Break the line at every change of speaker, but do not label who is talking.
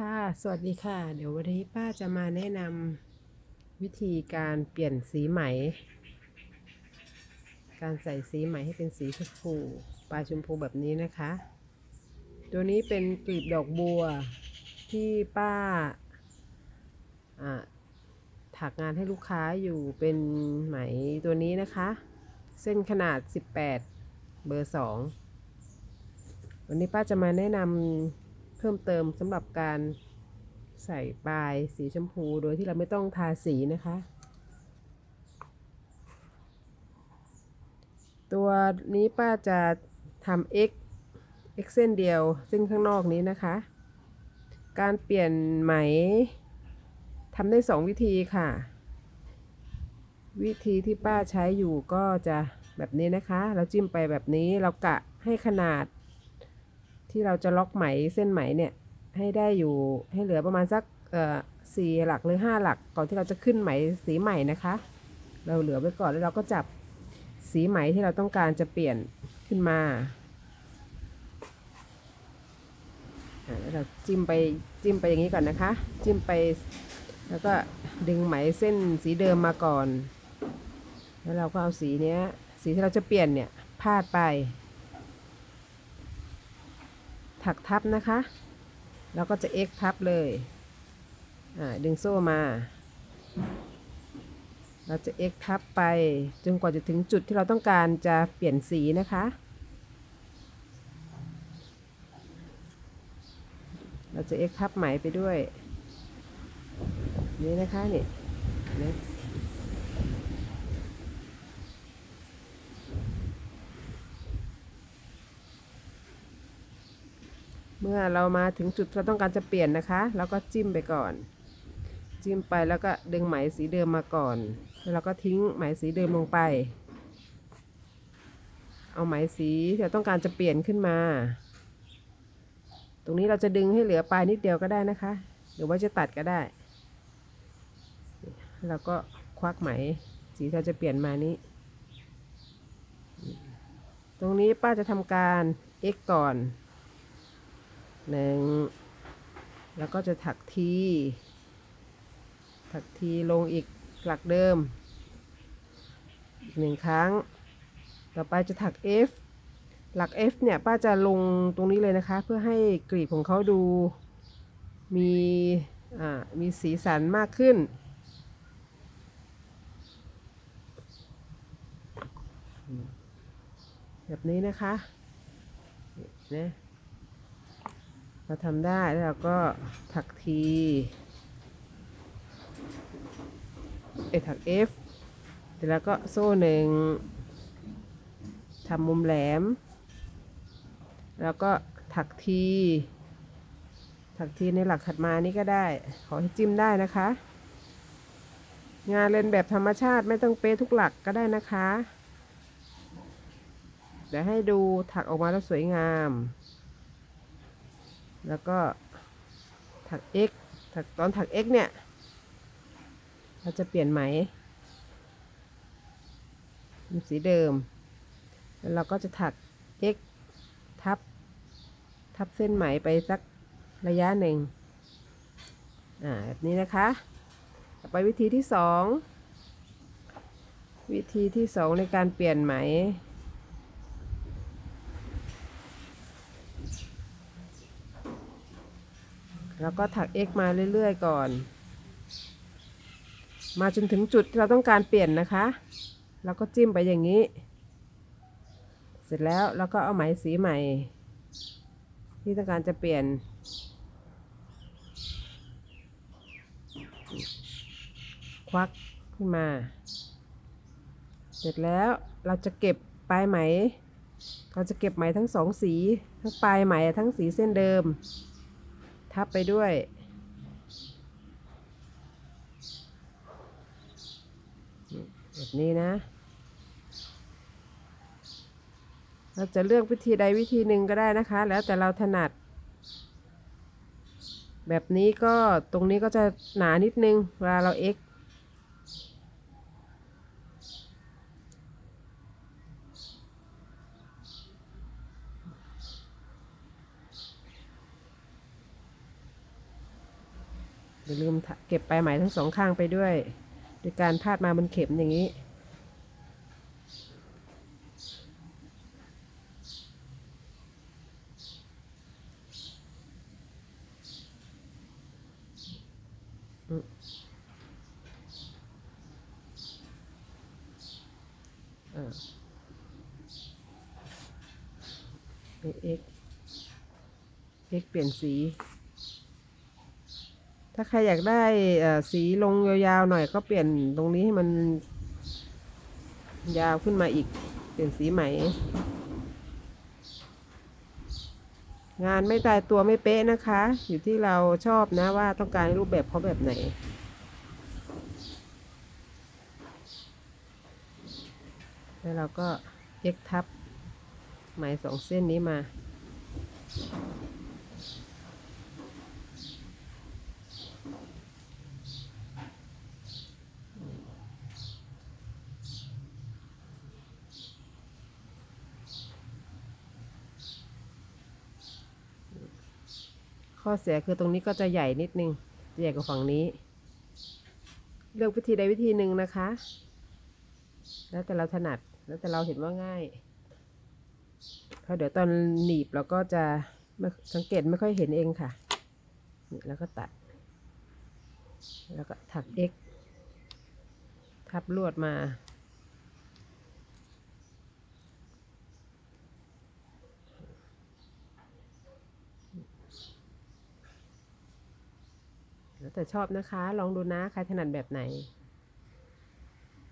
ค่ะ สวัสดีค่ะ เดี๋ยววันนี้ป้าจะมาแนะนำวิธีการเปลี่ยนสีไหม การใส่สีไหมให้เป็นสีชมพูปลายชมพูแบบนี้นะคะ ตัวนี้เป็นกลีบดอกบัวที่ป้าอ่าถักงานให้ลูกค้าอยู่เป็นไหมตัวนี้นะคะ เส้นขนาด 18 เบอร์ 2 วันนี้ป้าจะมาแนะนำ เพิ่มเติมสำหรับการใส่ปลายสีชมพูโดยที่เราไม่ต้องทาสีนะคะ ตัวนี้ป้าจะทำ x x เส้นเดียวเส้นข้างนอกนี้นะคะ การเปลี่ยนไหมทำได้สองวิธีค่ะ วิธีที่ป้าใช้อยู่ก็จะแบบนี้นะคะ เราจิ้มไปแบบนี้เรากะให้ขนาด ที่เราจะล็อกไหมเส้นไหมเนี่ยให้ได้อยู่ให้เหลือประมาณสักสี่หลักหรือห้าหลัก ก่อนที่เราจะขึ้นไหมสีใหม่นะคะ เราเหลือไว้ก่อนแล้วเราก็จับสีไหมที่เราต้องการจะเปลี่ยนขึ้นมาอ่าแล้วเราจิ้มไปจิ้มไปอย่างนี้ก่อนนะคะ จิ้มไปแล้วก็ดึงไหมเส้นสีเดิมมาก่อน แล้วเราก็เอาสีเนี้ย สีที่เราจะเปลี่ยนเนี่ยพาดไป ถักทับนะคะแล้วก็จะ X ทับเลยดึงโซ่มา เราจะ X ทับไปจนกว่าจะถึงจุดที่เราต้องการจะเปลี่ยนสีนะคะ เราจะ X ทับไหมไปด้วย นี่นะคะนี่ เมื่อเรามาถึงจุดเราต้องการจะเปลี่ยนนะคะเราก็จิ้มไปก่อน จิ้มไปแล้วก็ดึงไหมสีเดิมมาก่อน แล้วเราก็ทิ้งไหมสีเดิมลงไป เอาไหมสีที่เราต้องการจะเปลี่ยนขึ้นมา ตรงนี้เราจะดึงให้เหลือปลายนิดเดียวก็ได้นะคะ หรือว่าจะตัดก็ได้เราก็ควักไหมสีที่เราจะเปลี่ยนมานี้ ตรงนี้ป้าจะทำการ x ก่อน หนึ่งแล้วก็จะถักที ถักทีลงอีกหลักเดิมอีกหนึ่งครั้ง ต่อไปจะถัก F หลัก F เนี่ยป้าจะลงตรงนี้เลยนะคะ เพื่อให้กลีบของเขาดูมีอ่ามีสีสันมากขึ้น แบบนี้นะคะนี่นะ เราทำได้แล้วเราก็ถักทีเอถัก F เสร็จแล้วก็โซ่หนึ่งทำมุมแหลม แล้วก็ถักที ถักทีในหลักถัดมานี้ก็ได้ ขอให้จิ้มได้นะคะ งานเล่นแบบธรรมชาติไม่ต้องเป๊ะทุกหลักก็ได้นะคะ เดี๋ยวให้ดูถักออกมาแล้วสวยงาม แล้วก็ถัก x ถักตอนถัก x เนี่ย เราจะเปลี่ยนไหมเป็นสีเดิม แล้วเราก็จะถัก x ทับ ทับเส้นไหมไปสักระยะหนึ่ง อ่า แบบนี้นะคะ ต่อไปวิธีที่สอง วิธีที่สองในการเปลี่ยนไหม แล้วก็ถัก x มาเรื่อยๆก่อน มาจนถึงจุดที่เราต้องการเปลี่ยนนะคะ แล้วก็จิ้มไปอย่างนี้ เสร็จแล้วเราก็เอาไหมสีใหม่ ที่ต้องการจะเปลี่ยน ควักขึ้นมา เสร็จแล้วเราจะเก็บปลายไหม เราจะเก็บไหมทั้งสองสี ทั้งปลายไหมทั้งสีเส้นเดิม ทับไปด้วย แบบนี้นะ เราจะเลือกวิธีใดวิธีหนึ่งก็ได้นะคะ แล้วแต่เราถนัด แบบนี้ก็ตรงนี้ก็จะหนานิดนึงเวลาเรา x อย่าลืมเก็บปลายไหมทั้งสองข้างไปด้วย โดยการพาดมาบนเข็มอย่างนี้อืมอ่าเอ็กเอ็กเปลี่ยนสี ถ้าใครอยากได้สีลงยาวๆหน่อยก็เปลี่ยนตรงนี้ให้มัน ยาวขึ้นมาอีก เปลี่ยนสีไหม่ งานไม่ตายตัวไม่เป๊ะนะคะ อยู่ที่เราชอบนะว่าต้องการรูปแบบเขาแบบไหนแล้วเราก็เอ็กทับไหมสองเส้นนี้มา ข้อเสียคือตรงนี้ก็จะใหญ่นิดนึงใหญ่กว่าฝั่งนี้ เลือกวิธีใดวิธีหนึ่งนะคะ แล้วแต่เราถนัดแล้วแต่เราเห็นว่าง่ายเพราะเดี๋ยวตอนหนีบเราก็จะสังเกตไม่ค่อยเห็นเองค่ะแล้วก็ตัด แล้วก็ถัก X ทับลวดมา แต่ชอบนะคะ ลองดูนะ ใครถนัดแบบไหน